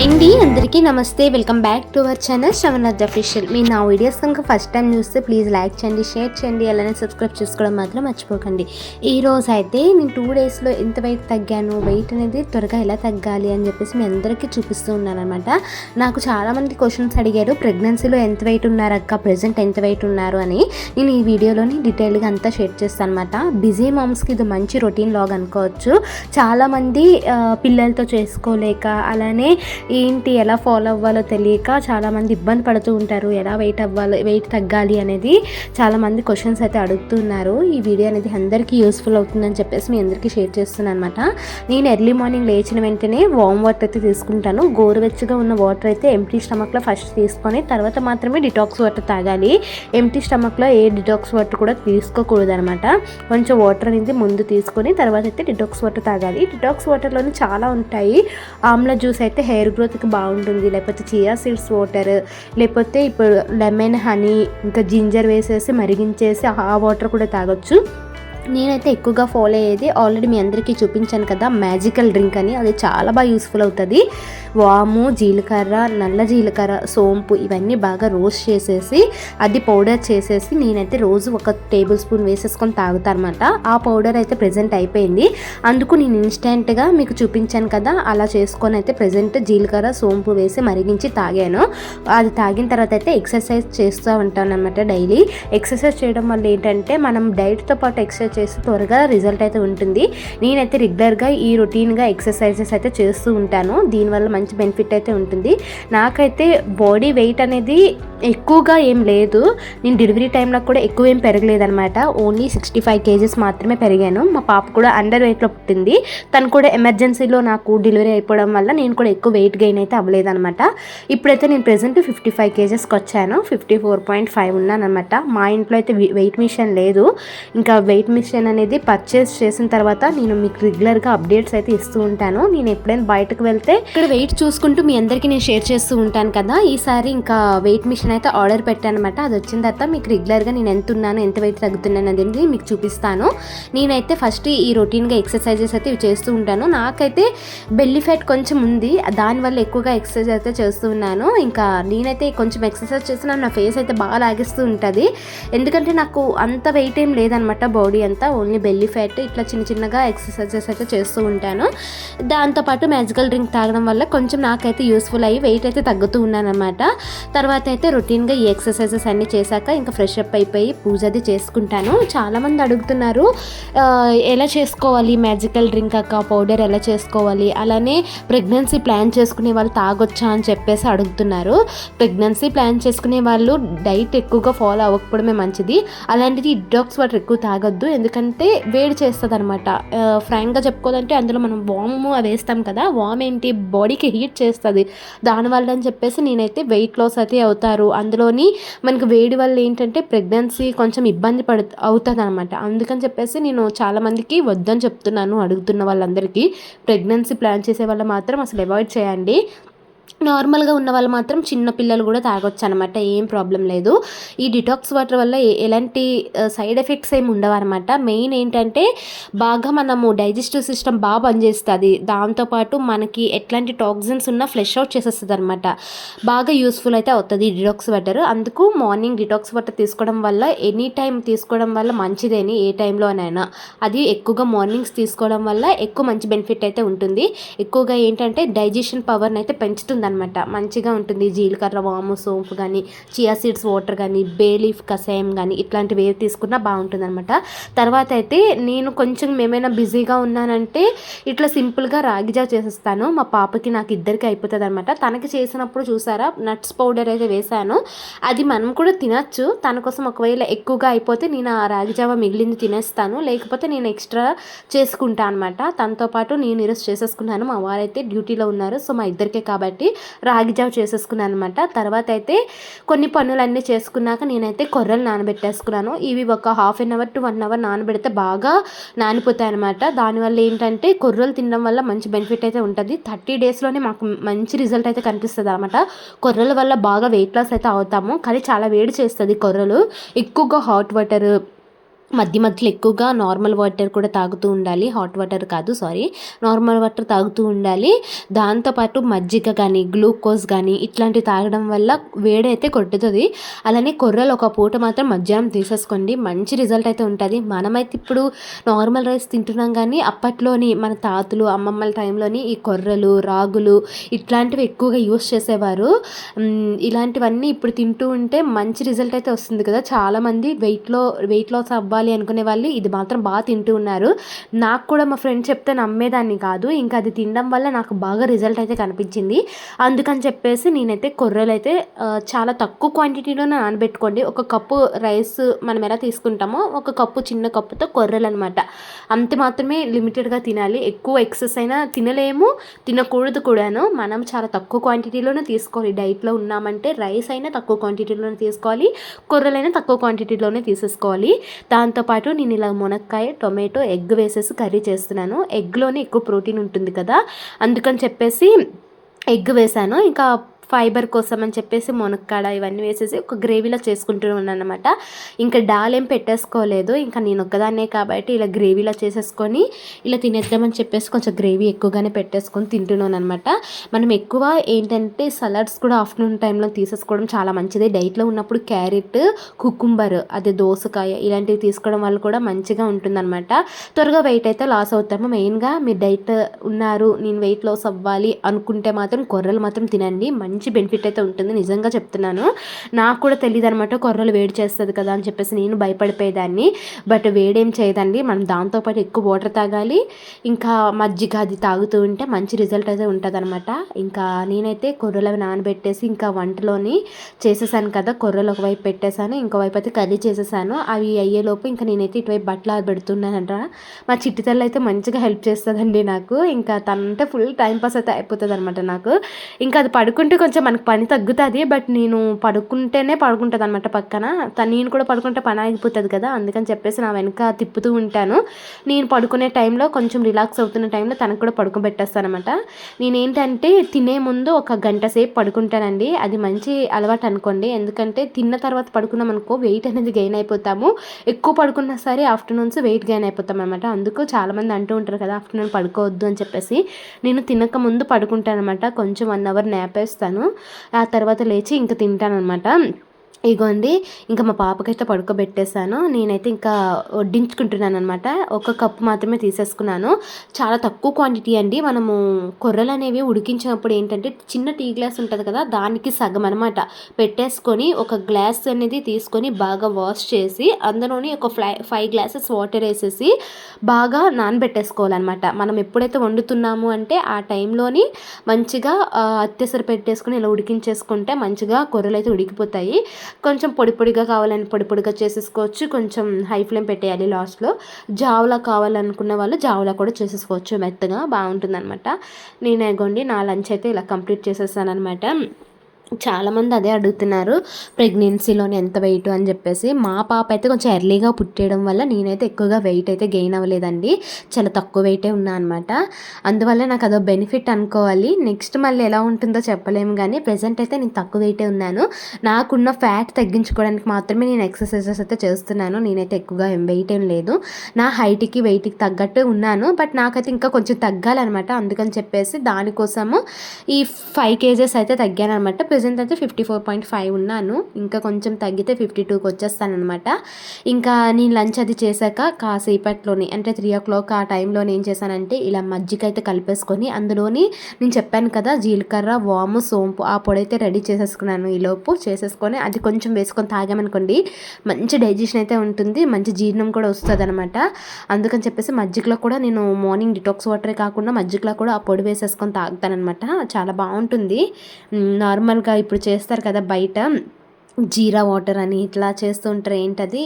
అందరికీ నమస్తే. Welcome back to our channel Shravanath official. మీరు నా వీడియోస్ కనుక ఫస్ట్ టైం చూస్తే ప్లీజ్ లైక్ చేయండి షేర్ చేయండి అలానే సబ్స్క్రైబ్ చేసుకోవడం మాత్రం మర్చిపోకండి. ఈ రోజు అయితే నేను టూ డేస్లో ఎంత వెయిట్ తగ్గాను వెయిట్ అనేది త్వరగా ఎలా తగ్గాలి అని చెప్పేసి మీ అందరికీ చూపిస్తూ ఉన్నాను అనమాట నాకు చాలామంది క్వశ్చన్స్ అడిగారు ప్రెగ్నెన్సీలో ఎంత వెయిట్ ఉన్నారు అక్క ప్రజెంట్ ఎంత వెయిట్ ఉన్నారు అని. నేను ఈ వీడియోలోని డీటెయిల్గా అంతా షేర్ చేస్తాను అనమాట బిజీ మామ్స్కి ఇది మంచి రొటీన్ లాగ్ అనుకోవచ్చు. చాలామంది పిల్లలతో చేసుకోలేక అలానే ఏంటి ఎలా ఫాలో అవ్వాలో తెలియక చాలామంది ఇబ్బంది పడుతూ ఉంటారు. ఎలా వెయిట్ అవ్వాలి వెయిట్ తగ్గాలి అనేది చాలామంది క్వశ్చన్స్ అయితే అడుగుతున్నారు. ఈ వీడియో అనేది అందరికీ యూస్ఫుల్ అవుతుందని చెప్పేసి మీ అందరికీ షేర్ చేస్తున్నాను అనమాట నేను ఎర్లీ మార్నింగ్ లేచిన వెంటనే వామ్ వాటర్ అయితే తీసుకుంటాను. గోరువెచ్చగా ఉన్న వాటర్ అయితే ఎంటీ స్టమక్లో ఫస్ట్ తీసుకొని తర్వాత మాత్రమే డిటాక్స్ వాటర్ తాగాలి. ఎంటీ స్టమక్లో ఏ డిటాక్స్ వాటర్ కూడా తీసుకోకూడదు అనమాట కొంచెం వాటర్ అనేది ముందు తీసుకొని తర్వాత అయితే డిటాక్స్ వాటర్ తాగాలి. డిటాక్స్ వాటర్లోనే చాలా ఉంటాయి. ఆమ్ల జ్యూస్ అయితే హెయిర్ గ్రోత్కి బాగుంటుంది. లేకపోతే చియా సీడ్స్ వాటర్ లేకపోతే ఇప్పుడు లెమన్ హనీ ఇంకా జింజర్ వేసేసి మరిగించేసి ఆ వాటర్ కూడా తాగొచ్చు. నేనైతే ఎక్కువగా ఫాలో అయ్యేది ఆల్రెడీ మీ అందరికీ చూపించాను కదా మ్యాజికల్ డ్రింక్ అని. అది చాలా బాగా యూస్ఫుల్ అవుతుంది. వాము జీలకర్ర నల్ల జీలకర్ర సోంపు ఇవన్నీ బాగా రోస్ట్ చేసేసి అది పౌడర్ చేసేసి నేనైతే రోజు ఒక టేబుల్ స్పూన్ వేసేసుకొని తాగుతానమాట. ఆ పౌడర్ అయితే ప్రజెంట్ అయిపోయింది. అందుకు నేను ఇన్స్టెంట్గా మీకు చూపించాను కదా అలా చేసుకొని అయితే ప్రజెంట్ జీలకర్ర సోంపు వేసి మరిగించి తాగాను. అది తాగిన తర్వాత అయితే ఎక్సర్సైజ్ చేస్తూ ఉంటాను అనమాట డైలీ. ఎక్సర్సైజ్ చేయడం వల్ల ఏంటంటే మనం డైట్తో పాటు ఎక్సర్సైజ్ చేస్తే త్వరగా రిజల్ట్ అయితే ఉంటుంది. నేనైతే రెగ్యులర్గా ఈ రొటీన్గా ఎక్సర్సైజెస్ అయితే చేస్తూ ఉంటాను. దీనివల్ల మంచి బెనిఫిట్ అయితే ఉంటుంది. నాకైతే బాడీ వెయిట్ అనేది ఎక్కువగా ఏం లేదు. నేను డెలివరీ టైంలో కూడా ఎక్కువ ఏం పెరగలేదనమాట ఓన్లీ సిక్స్టీ ఫైవ్ కేజెస్ మాత్రమే పెరిగాను. మా పాప కూడా అండర్ వెయిట్లో పుట్టింది. తను కూడా ఎమర్జెన్సీలో నాకు డెలివరీ అయిపోవడం వల్ల నేను కూడా ఎక్కువ వెయిట్ గెయిన్ అయితే అవ్వలేదనమాట ఇప్పుడైతే నేను ప్రెసెంట్ ఫిఫ్టీ ఫైవ్ కేజెస్కి వచ్చాను. ఫిఫ్టీ ఫోర్ పాయింట్ ఫైవ్ ఉన్నానమాట మా ఇంట్లో అయితే వెయిట్ మిషన్ లేదు. ఇంకా వెయిట్ మిషన్ అనేది పర్చేస్ చేసిన తర్వాత నేను మీకు రెగ్యులర్గా అప్డేట్స్ అయితే ఇస్తూ ఉంటాను. నేను ఎప్పుడైనా బయటకు వెళ్తే ఇక్కడ వెయిట్ చూసుకుంటూ మీ అందరికీ నేను షేర్ చేస్తూ ఉంటాను కదా. ఈసారి ఇంకా వెయిట్ మిషన్ అయితే ఆర్డర్ పెట్టాను అనమాట అది వచ్చిన తర్వాత మీకు రెగ్యులర్గా నేను ఎంత ఉన్నాను ఎంత వెయిట్ తగ్గుతున్నాను అనేది మీకు చూపిస్తాను. నేనైతే ఫస్ట్ ఈ రొటీన్గా ఎక్సర్సైజెస్ అయితే చేస్తూ ఉంటాను. నాకైతే బెల్లి ఫ్యాట్ కొంచెం ఉంది. దానివల్ల ఎక్కువగా ఎక్సర్సైజ్ అయితే చేస్తూ ఉన్నాను. ఇంకా నేనైతే కొంచెం ఎక్సర్సైజ్ చేసిన నా ఫేస్ అయితే బాగా లాగిస్తూ ఉంటుంది. ఎందుకంటే నాకు అంత వెయిట్ ఏం లేదనమాట బాడీ అంతా ఓన్లీ బెల్లీ ఫ్యాట్ ఇట్లా చిన్న చిన్నగా ఎక్సర్సైజెస్ అయితే చేస్తూ ఉంటాను. దాంతోపాటు మ్యాజికల్ డ్రింక్ తాగడం వల్ల కొంచెం నాకైతే యూస్ఫుల్ అయ్యి వెయిట్ అయితే తగ్గుతూ ఉన్నాను అనమాట తర్వాత అయితే రొటీన్గా ఈ ఎక్సర్సైజెస్ అన్నీ చేశాక ఇంకా ఫ్రెష్ అప్ అయిపోయి పూజ అది చేసుకుంటాను. చాలామంది అడుగుతున్నారు ఎలా చేసుకోవాలి మ్యాజికల్ డ్రింక్ అక్క పౌడర్ ఎలా చేసుకోవాలి? అలానే ప్రెగ్నెన్సీ ప్లాన్ చేసుకునే వాళ్ళు తాగొచ్చా అని చెప్పేసి అడుగుతున్నారు. ప్రెగ్నెన్సీ ప్లాన్ చేసుకునే వాళ్ళు డైట్ ఎక్కువగా ఫాలో అవ్వకపోవడమే మంచిది. అలాంటిది డాగ్స్ వాటర్ ఎక్కువ తాగొద్దు ఎందుకంటే వేడి చేస్తుంది అనమాట ఫ్రాంక్గా చెప్పుకోవాలంటే అందులో మనం వామ్ అవి వేస్తాం కదా వామ్ ఏంటి? బాడీకి హీట్ చేస్తుంది. దానివల్ల అని చెప్పేసి నేనైతే వెయిట్ లాస్ అయితే అవుతారు. అందులోని మనకి వేడి వల్ల ఏంటంటే ప్రెగ్నెన్సీ కొంచెం ఇబ్బంది పడు అవుతుంది అనమాట అందుకని చెప్పేసి నేను చాలామందికి వద్దని చెప్తున్నాను అడుగుతున్న వాళ్ళందరికీ. ప్రెగ్నెన్సీ ప్లాన్ చేసే వాళ్ళు మాత్రం అసలు అవాయిడ్ చేయండి. నార్మల్గా ఉన్న వాళ్ళు మాత్రం చిన్న పిల్లలు కూడా తాగొచ్చు అనమాట ఏం ప్రాబ్లం లేదు. ఈ డిటాక్స్ వాటర్ వల్ల ఎలాంటి సైడ్ ఎఫెక్ట్స్ ఏమి ఉండవు అనమాట మెయిన్ ఏంటంటే బాగా మనము డైజెస్టివ్ సిస్టమ్ బాగా పనిచేస్తుంది. దాంతోపాటు మనకి ఎట్లాంటి టాక్సిన్స్ ఉన్నా ఫ్లెష్ అవుట్ చేసేస్తుంది అనమాట బాగా యూస్ఫుల్ అయితే అవుతుంది ఈ డిటాక్స్ వాటర్. అందుకు మార్నింగ్ డిటాక్స్ వాటర్ తీసుకోవడం వల్ల ఎనీ టైం తీసుకోవడం వల్ల మంచిదేని ఏ టైంలోనైనా అది ఎక్కువగా మార్నింగ్స్ తీసుకోవడం వల్ల ఎక్కువ మంచి బెనిఫిట్ అయితే ఉంటుంది. ఎక్కువగా ఏంటంటే డైజెషన్ పవర్ని అయితే పెంచుతుంది అనమాట మంచిగా ఉంటుంది. జీలకర్ర వాము సోంపు కానీ చియా సీడ్స్ వాటర్ కానీ బేలీఫ్ కషాయం కానీ ఇట్లాంటివి ఏవి తీసుకున్నా బాగుంటుంది అనమాట తర్వాత అయితే నేను కొంచెం ఏమైనా బిజీగా ఉన్నానంటే ఇట్లా సింపుల్గా రాగిజా చేసేస్తాను. మా పాపకి నాకు ఇద్దరికి అయిపోతుంది అనమాట తనకి చేసినప్పుడు చూసారా? నట్స్ పౌడర్ అయితే వేసాను అది మనం కూడా తినచ్చు. తన కోసం ఒకవేళ ఎక్కువగా అయిపోతే నేను ఆ రాగి జావ మిగిలింది తినేస్తాను. లేకపోతే నేను ఎక్స్ట్రా చేసుకుంటాను అనమాట తనతో పాటు నేను ఈరోజు చేసేసుకున్నాను. మా వారైతే డ్యూటీలో ఉన్నారు. సో మా ఇద్దరికే కాబట్టి రాగి జావ చేసేసుకున్నాను అనమాట తర్వాత అయితే కొన్ని పనులన్నీ చేసుకున్నాక నేనైతే కొర్రలు నానబెట్టేసుకున్నాను. ఇవి ఒక half an hour to one hour నానబెడితే బాగా నానిపోతాయి అనమాట దానివల్ల ఏంటంటే కొర్రలు తినడం వల్ల మంచి బెనిఫిట్ అయితే ఉంటుంది. థర్టీ డేస్లోనే మాకు మంచి రిజల్ట్ అయితే కనిపిస్తుంది అనమాట కొర్రల వల్ల బాగా వెయిట్ లాస్ అయితే అవుతాము. కానీ చాలా వేడి చేస్తుంది కొర్రలు. ఎక్కువగా హాట్ వాటర్ మధ్య మధ్యలో ఎక్కువగా నార్మల్ వాటర్ కూడా తాగుతూ ఉండాలి. హాట్ వాటర్ కాదు సారీ నార్మల్ వాటర్ తాగుతూ ఉండాలి. దాంతోపాటు మజ్జిగ కానీ గ్లూకోజ్ కానీ ఇట్లాంటివి తాగడం వల్ల వేడైతే కొట్టుతుంది. అలానే కొర్రలు ఒక పూట మాత్రం మధ్యాహ్నం తీసేసుకోండి. మంచి రిజల్ట్ అయితే ఉంటుంది. మనమైతే ఇప్పుడు నార్మల్ రైస్ తింటున్నాం కానీ అప్పట్లోని మన తాతలు అమ్మమ్మల టైంలోని ఈ కొర్రలు రాగులు ఇట్లాంటివి ఎక్కువగా యూస్ చేసేవారు. ఇలాంటివన్నీ ఇప్పుడు తింటూ ఉంటే మంచి రిజల్ట్ అయితే వస్తుంది కదా. చాలామంది వెయిట్లో వెయిట్ లాస్ అవ్వాలి అవ్వాలి అనుకునే వాళ్ళు ఇది మాత్రం బాగా తింటూ ఉన్నారు. నాకు కూడా మా ఫ్రెండ్ చెప్తే నమ్మేదాన్ని కాదు. ఇంకా అది తినడం వల్ల నాకు బాగా రిజల్ట్ అయితే కనిపించింది. అందుకని చెప్పేసి నేనైతే కొర్రలు అయితే చాలా తక్కువ క్వాంటిటీలో నానబెట్టుకోండి. ఒక కప్పు రైస్ మనం ఎలా తీసుకుంటామో ఒక కప్పు చిన్న కప్పుతో కొర్రలు అనమాట అంత మాత్రమే లిమిటెడ్గా తినాలి. ఎక్కువ ఎక్సెస్ అయినా తినలేము తినకూడదు కూడాను. మనం చాలా తక్కువ క్వాంటిటీలోనే తీసుకోవాలి. డైట్లో ఉన్నామంటే రైస్ అయినా తక్కువ క్వాంటిటీలోనే తీసుకోవాలి. కొర్రలైనా తక్కువ క్వాంటిటీలోనే తీసేసుకోవాలి. దాని దాంతోపాటు నేను ఇలా మునక్కాయ టొమాటో ఎగ్ వేసేసి కర్రీ చేస్తున్నాను. ఎగ్లోనే ఎక్కువ ప్రోటీన్ ఉంటుంది కదా. అందుకని చెప్పేసి ఎగ్ వేసాను ఇంకా ఫైబర్ కోసం అని చెప్పేసి మునక్కాడ ఇవన్నీ వేసేసి ఒక గ్రేవీలో చేసుకుంటూ ఉన్నాను అనమాట ఇంకా డాల్ ఏం పెట్టేసుకోలేదు. ఇంకా నేను ఒక్కదాన్నే కాబట్టి ఇలా గ్రేవీలో చేసేసుకొని ఇలా తినేద్దామని చెప్పేసి కొంచెం గ్రేవీ ఎక్కువగానే పెట్టేసుకొని తింటున్నాను అనమాట మనం ఎక్కువ ఏంటంటే సలాడ్స్ కూడా ఆఫ్టర్నూన్ టైంలో తీసేసుకోవడం చాలా మంచిది. డైట్లో ఉన్నప్పుడు క్యారెట్ కుకుంబర్ అదే దోసకాయ ఇలాంటివి తీసుకోవడం వల్ల కూడా మంచిగా ఉంటుందన్నమాట. త్వరగా వెయిట్ అయితే లాస్ అవుతాము. మెయిన్గా మీరు డైట్ ఉన్నారు. నేను వెయిట్ లాస్ అవ్వాలి అనుకుంటే మాత్రం కొర్రలు మాత్రం తినండి. మంచి మంచి బెనిఫిట్ అయితే ఉంటుంది. నిజంగా చెప్తున్నాను. నాకు కూడా తెలియదు అనమాట కొర్రలు వేడి చేస్తుంది కదా అని చెప్పేసి నేను భయపడిపోయేదాన్ని. బట్ వేడేం చేయదండి. మనం దాంతోపాటు ఎక్కువ వాటర్ తాగాలి. ఇంకా మజ్జిగ అది తాగుతూ ఉంటే మంచి రిజల్ట్ అయితే ఉంటుంది అనమాట ఇంకా నేనైతే కొర్రలు నానబెట్టేసి ఇంకా వంటలోని చేసేసాను కదా కొర్రలు ఒకవైపు పెట్టేశాను ఇంకోవైపు అయితే కర్రీ చేసేసాను. అవి అయ్యేలోపు ఇంకా నేనైతే ఇటువైపు బట్టలు పెడుతున్నానంట మా చిట్టి తల్లి అయితే మంచిగా హెల్ప్ చేస్తుందండి నాకు. ఇంకా తనంటే ఫుల్ టైం పాస్ అయితే అయిపోతుంది అనమాట నాకు. ఇంకా అది పడుకుంటే కొంచెం మనకు పని తగ్గుతుంది బట్ నేను పడుకుంటేనే పడుకుంటుంది అనమాట పక్కన. తను నేను కూడా పడుకుంటే పని ఆగిపోతుంది కదా అందుకని చెప్పేసి నా వెనక తిప్పుతూ ఉంటాను. నేను పడుకునే టైంలో కొంచెం రిలాక్స్ అవుతున్న టైంలో తనకు కూడా పడుకోబెట్టేస్తాను అనమాట నేనేంటంటే తినే ముందు ఒక గంట సేపు పడుకుంటానండి. అది మంచి అలవాటు అనుకోండి. ఎందుకంటే తిన్న తర్వాత పడుకున్నాం అనుకో వెయిట్ అనేది గెయిన్ అయిపోతాము. ఎక్కువ పడుకున్నా సరే ఆఫ్టర్నూన్స్ వెయిట్ గెయిన్ అయిపోతాం అనమాట అందుకు చాలామంది అంటూ ఉంటారు కదా ఆఫ్టర్నూన్ పడుకోవద్దు అని చెప్పేసి. నేను తినక ముందు పడుకుంటాను అనమాట కొంచెం వన్ అవర్ నేపేస్తాను ఆ తర్వాత లేచి ఇంక తింటానమాట ఇగోండి ఇంకా మా పాపకైతే పడుకోబెట్టేశాను. నేనైతే ఇంకా వడ్డించుకుంటున్నాను అనమాట ఒక కప్పు మాత్రమే తీసేసుకున్నాను. చాలా తక్కువ క్వాంటిటీ అండి. మనము కొర్రలు అనేవి ఉడికించినప్పుడు ఏంటంటే చిన్న టీ గ్లాస్ ఉంటుంది కదా దానికి సగం అనమాట పెట్టేసుకొని ఒక గ్లాస్ అనేది తీసుకొని బాగా వాష్ చేసి అందులోని ఒక ఫ్లై ఫైవ్ గ్లాసెస్ వాటర్ వేసేసి బాగా నానబెట్టేసుకోవాలన్నమాట. మనం ఎప్పుడైతే వండుతున్నాము అంటే ఆ టైంలోని మంచిగా అత్యసరి పెట్టేసుకొని ఇలా ఉడికించేసుకుంటే మంచిగా కొర్రలు అయితే ఉడికిపోతాయి. కొంచెం పొడి పొడిగా కావాలని పొడి పొడిగా చేసేసుకోవచ్చు. కొంచెం హై ఫ్లేమ్ పెట్టేయాలి లాస్ట్లో. జావలా కావాలనుకున్న వాళ్ళు జావలా కూడా చేసేసుకోవచ్చు. మెత్తగా బాగుంటుంది అనమాట నేను ఎగోండి నా లంచ్ అయితే ఇలా కంప్లీట్ చేసేసాను అనమాట చాలామంది అదే అడుగుతున్నారు ప్రెగ్నెన్సీలోని ఎంత వెయిట్ అని చెప్పేసి. మా పాప అయితే కొంచెం ఎర్లీగా పుట్టేయడం వల్ల నేనైతే ఎక్కువగా వెయిట్ అయితే గెయిన్ అవ్వలేదండి. చాలా తక్కువ వెయిటే ఉన్నా అనమాట అందువల్ల నాకు అదో బెనిఫిట్ అనుకోవాలి. నెక్స్ట్ మళ్ళీ ఎలా ఉంటుందో చెప్పలేము కానీ ప్రజెంట్ అయితే నేను తక్కువ వెయిటే ఉన్నాను. నాకున్న ఫ్యాట్ తగ్గించుకోవడానికి మాత్రమే నేను ఎక్సర్సైజెస్ అయితే చేస్తున్నాను. నేనైతే ఎక్కువగా వెయిట్ ఏం లేదు. నా హైట్కి వెయిట్కి తగ్గట్టు ఉన్నాను. బట్ నాకైతే ఇంకా కొంచెం తగ్గాలన్నమాట. అందుకని చెప్పేసి దానికోసము ఈ ఫైవ్ కేజెస్ అయితే తగ్గాను అనమాట ప్రజెంట్ అయితే ఫిఫ్టీ ఫోర్ పాయింట్ ఫైవ్ ఉన్నాను. ఇంకా కొంచెం తగ్గితే ఫిఫ్టీ టూకి వచ్చేస్తానమాట ఇంకా నేను లంచ్ అది చేశాక కాసేపట్లోని అంటే త్రీ ఓ క్లాక్ ఆ టైంలో ఏం చేశానంటే ఇలా మజ్జిగ అయితే కలిపేసుకొని అందులోని నేను చెప్పాను కదా జీలకర్ర వాము సోంపు ఆ పొడి అయితే రెడీ చేసేసుకున్నాను ఈలోపు. చేసేసుకొని అది కొంచెం వేసుకొని తాగామనుకోండి మంచి డైజెషన్ అయితే ఉంటుంది మంచి జీర్ణం కూడా వస్తుంది అనమాట అందుకని చెప్పేసి మజ్జిగలో కూడా నేను మార్నింగ్ డిటాక్స్ వాటరే కాకుండా మజ్జిగలో కూడా ఆ పొడి వేసేసుకొని తాగుతానమాట చాలా బాగుంటుంది. నార్మల్గా ఇంకా ఇప్పుడు చేస్తారు కదా బయట. జీరా వాటర్ అని ఇట్లా చేస్తూ ఉంటారు. ఏంటది?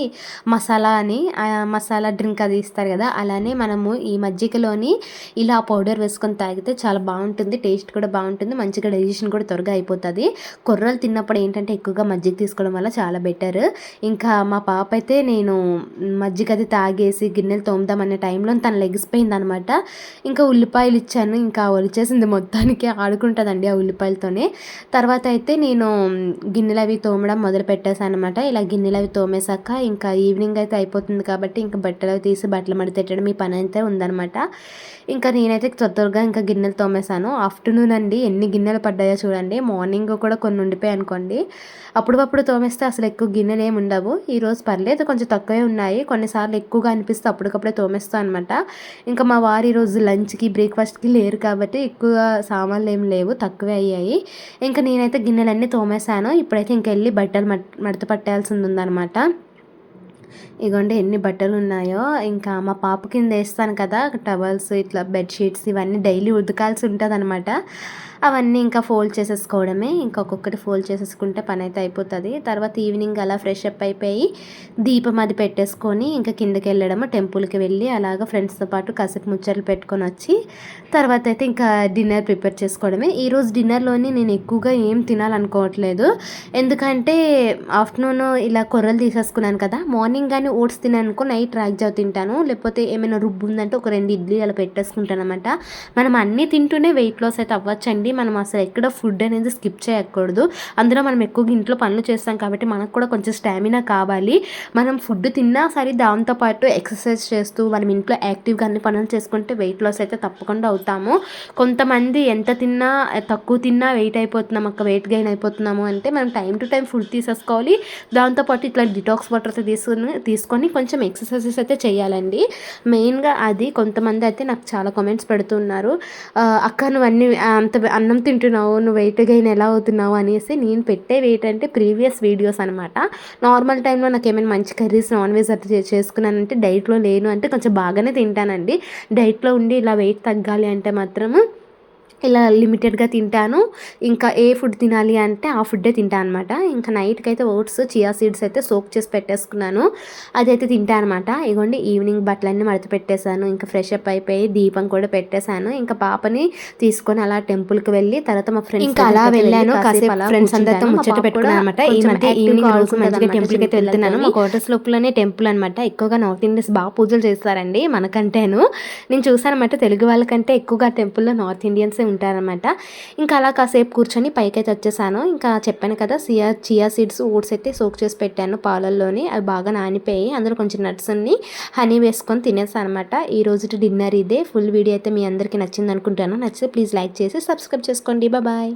మసాలా అని మసాలా డ్రింక్ అది ఇస్తారు కదా అలానే మనము ఈ మజ్జిగలోని ఇలా పౌడర్ వేసుకొని తాగితే చాలా బాగుంటుంది టేస్ట్ కూడా బాగుంటుంది మంచిగా డైజెషన్ కూడా త్వరగా అయిపోతుంది. కొర్రలు తిన్నప్పుడు ఏంటంటే ఎక్కువగా మజ్జిగ తీసుకోవడం వల్ల చాలా బెటర్. ఇంకా మా పాప అయితే నేను మజ్జిగ అది తాగేసి గిన్నెలు తోముదామనే టైంలో తన లెగిసిపోయింది అనమాట ఇంకా ఉల్లిపాయలు ఇచ్చాను ఇంకా వచ్చేసింది మొత్తానికి ఆడుకుంటుందండి ఆ ఉల్లిపాయలతోనే. తర్వాత అయితే నేను గిన్నెలు అవి తోమడం మొదలు పెట్టేశానమాట ఇలా గిన్నెలు అవి తోమేశాక ఇంకా ఈవినింగ్ అయితే అయిపోతుంది కాబట్టి ఇంకా బట్టలు అవి తీసి బట్టలు మడితెట్టడం ఈ పని అయితే ఉందనమాట ఇంకా నేనైతే త్వరగా ఇంకా గిన్నెలు తోమేశాను. ఆఫ్టర్నూన్ అండి ఎన్ని గిన్నెలు పడ్డాయో చూడండి. మార్నింగ్ కూడా కొన్ని ఉండిపోయాయి అనుకోండి. అప్పుడప్పుడు తోమేస్తే అసలు ఎక్కువ గిన్నెలు ఏమి ఉండవు. ఈరోజు పర్లేదు కొంచెం తక్కువే ఉన్నాయి. కొన్నిసార్లు ఎక్కువగా అనిపిస్తే అప్పటికప్పుడే తోమేస్తాను అనమాట ఇంకా మా వారు ఈరోజు లంచ్కి బ్రేక్ఫాస్ట్కి లేరు కాబట్టి ఎక్కువ సామాన్లు ఏం లేవు తక్కువే అయ్యాయి. ఇంకా నేనైతే గిన్నెలన్నీ తోమేశాను. ఇప్పుడైతే ఇంకెళ్ళి బట్టలు మడత పట్టాల్సింది ఉందన్నమాట ఇగోండి ఎన్ని బట్టలు ఉన్నాయో ఇంకా మా పాప కింద వేస్తాను కదా టవల్స్ ఇట్లా బెడ్షీట్స్ ఇవన్నీ డైలీ ఉతకాల్సి ఉంటుంది అనమాట అవన్నీ ఇంకా ఫోల్డ్ చేసేసుకోవడమే. ఇంకా ఒక్కొక్కటి ఫోల్డ్ చేసేసుకుంటే పని అయితే అయిపోతుంది. తర్వాత ఈవినింగ్ అలా ఫ్రెష్ అప్ అయిపోయి దీపం అది పెట్టేసుకొని ఇంకా కిందకి వెళ్ళడము టెంపుల్కి వెళ్ళి అలాగ ఫ్రెండ్స్తో పాటు కాసేపు ముచ్చట్లు పెట్టుకొని వచ్చి తర్వాత అయితే ఇంకా డిన్నర్ ప్రిపేర్ చేసుకోవడమే. ఈరోజు డిన్నర్లోని నేను ఎక్కువగా ఏం తినాలనుకోవట్లేదు. ఎందుకంటే ఆఫ్టర్నూన్ ఇలా కొర్రలు తీసేసుకున్నాను కదా మార్నింగ్ కానీ ఓట్స్ తిననుకో నైట్ రాగ్జావ్ తింటాను. లేకపోతే ఏమైనా రుబ్బు ఉందంటే ఒక రెండు ఇడ్లీ అలా పెట్టేసుకుంటాను అనమాట మనం అన్నీ తింటూనే వెయిట్ లాస్ అయితే అవ్వచ్చండి. మనం అసలు ఎక్కడ ఫుడ్ అనేది స్కిప్ చేయకూడదు. అందులో మనం ఎక్కువగా ఇంట్లో పనులు చేస్తాం కాబట్టి మనకు కూడా కొంచెం స్టామినా కావాలి. మనం ఫుడ్ తిన్నా సరే దాంతోపాటు ఎక్సర్సైజ్ చేస్తూ మనం ఇంట్లో యాక్టివ్గా అన్ని పనులు చేసుకుంటే వెయిట్ లాస్ అయితే తప్పకుండా అవుతాము. కొంతమంది ఎంత తిన్నా తక్కువ తిన్నా వెయిట్ అయిపోతున్నాం అక్క వెయిట్ గెయిన్ అయిపోతున్నాము అంటే మనం టైం టు టైం ఫుడ్ తీసేసుకోవాలి. దాంతోపాటు ఇట్లా డిటాక్స్ వాటర్ తీసుకుని తీసుకొని కొంచెం ఎక్సర్సైజెస్ అయితే చేయాలండి. మెయిన్గా అది కొంతమంది అయితే నాకు చాలా కామెంట్స్ పెడుతున్నారు. అక్క నువ్వు అన్ని అంత అన్నం తింటున్నావు నువ్వు వెయిట్ గెయిన్ ఎలా అవుతున్నావు అనేసి నేను పెట్టే వెయిట్ అంటే ప్రీవియస్ వీడియోస్ అనమాట నార్మల్ టైంలో నాకు ఏమైనా మంచి కర్రీస్ నాన్ వెజ్ అట్లా చేసుకున్నానంటే డైట్లో లేను అంటే కొంచెం బాగానే తింటానండి. డైట్లో ఉండి ఇలా వెయిట్ తగ్గాలి అంటే మాత్రము ఇలా లిమిటెడ్గా తింటాను. ఇంకా ఏ ఫుడ్ తినాలి అంటే ఆ ఫుడ్డే తింటాను అనమాట ఇంకా నైట్కి అయితే ఓట్స్ చియా సీడ్స్ అయితే సోక్ చేసి పెట్టేసుకున్నాను. అదైతే తింటాను అనమాట ఇగోండి ఈవినింగ్ బట్టలన్నీ మడత పెట్టేశాను. ఇంకా ఫ్రెష్ అప్ అయిపోయి దీపం కూడా పెట్టేశాను. ఇంకా పాపని తీసుకొని అలా టెంపుల్కి వెళ్ళి తర్వాత మా ఫ్రెండ్స్ ఇంకా అలా వెళ్ళాను. కాసేపు ఫ్రెండ్స్ అందరితో ముచ్చట పెట్టుకున్నాను అనమాట ఈ మధ్య ఈవినింగ్ రోజు మంచిగా టెంపుల్కి అయితే వెళ్తున్నాను. మా క్వార్టర్స్ లోపలనే టెంపుల్ అనమాట ఎక్కువగా నార్త్ ఇండియన్స్ బాగా పూజలు చేస్తారండి. మనకంటేను. నేను చూసాను అనమాట తెలుగు వాళ్ళకంటే ఎక్కువగా టెంపుల్లో నార్త్ ఇండియన్సే ఉంటారనమాట ఇంకా అలా కాసేపు కూర్చొని పైకైతే వచ్చేసాను. ఇంకా చెప్పాను కదా సియా చియా సీడ్స్ ఓట్స్ అయితే సోక్ చేసి పెట్టాను పాలల్లోని. అవి బాగా నానిపోయి అందులో కొంచెం నట్స్ని హనీ వేసుకొని తినేసాను అనమాట ఈ రోజు డిన్నర్ ఇదే. ఫుల్ వీడియో అయితే మీ అందరికీ నచ్చింది అనుకుంటాను నచ్చితే ప్లీజ్ లైక్ చేసి సబ్స్క్రైబ్ చేసుకోండి. బాయ్.